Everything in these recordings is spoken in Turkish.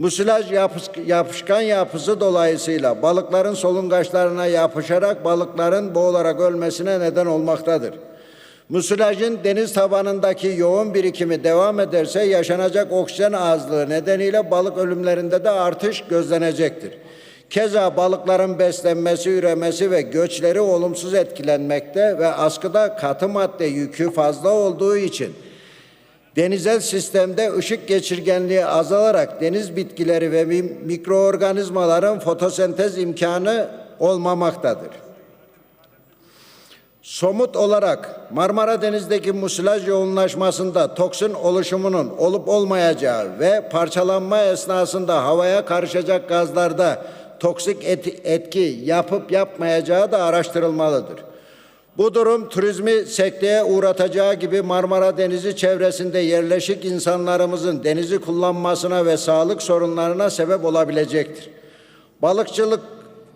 Musilaj yapış- yapışkan yapısı dolayısıyla balıkların solungaçlarına yapışarak balıkların boğularak ölmesine neden olmaktadır. Musilajın deniz tabanındaki yoğun birikimi devam ederse yaşanacak oksijen azlığı nedeniyle balık ölümlerinde de artış gözlenecektir. Keza balıkların beslenmesi, üremesi ve göçleri olumsuz etkilenmekte ve askıda katı madde yükü fazla olduğu için Denizel sistemde ışık geçirgenliği azalarak deniz bitkileri ve mi- mikroorganizmaların fotosentez imkanı olmamaktadır. Somut olarak Marmara Denizi'ndeki musilaj yoğunlaşmasında toksin oluşumunun olup olmayacağı ve parçalanma esnasında havaya karışacak gazlarda toksik et- etki yapıp yapmayacağı da araştırılmalıdır. Bu durum turizmi sekteye uğratacağı gibi Marmara Denizi çevresinde yerleşik insanlarımızın denizi kullanmasına ve sağlık sorunlarına sebep olabilecektir. Balıkçılık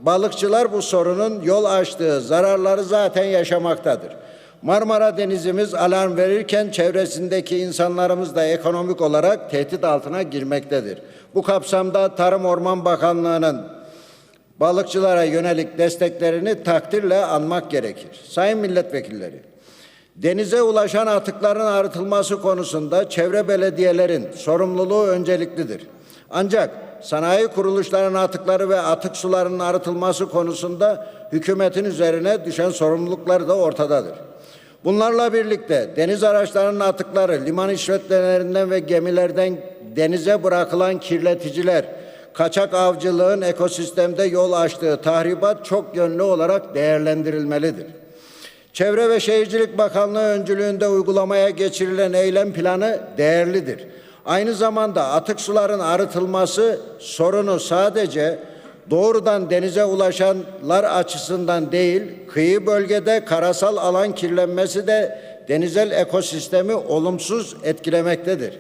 balıkçılar bu sorunun yol açtığı zararları zaten yaşamaktadır. Marmara Denizimiz alarm verirken çevresindeki insanlarımız da ekonomik olarak tehdit altına girmektedir. Bu kapsamda Tarım Orman Bakanlığı'nın balıkçılara yönelik desteklerini takdirle anmak gerekir. Sayın milletvekilleri, denize ulaşan atıkların arıtılması konusunda çevre belediyelerin sorumluluğu önceliklidir. Ancak sanayi kuruluşlarının atıkları ve atık sularının arıtılması konusunda hükümetin üzerine düşen sorumluluklar da ortadadır. Bunlarla birlikte deniz araçlarının atıkları liman işletmelerinden ve gemilerden denize bırakılan kirleticiler, kaçak avcılığın ekosistemde yol açtığı tahribat çok yönlü olarak değerlendirilmelidir. Çevre ve Şehircilik Bakanlığı öncülüğünde uygulamaya geçirilen eylem planı değerlidir. Aynı zamanda atık suların arıtılması sorunu sadece doğrudan denize ulaşanlar açısından değil, kıyı bölgede karasal alan kirlenmesi de denizel ekosistemi olumsuz etkilemektedir.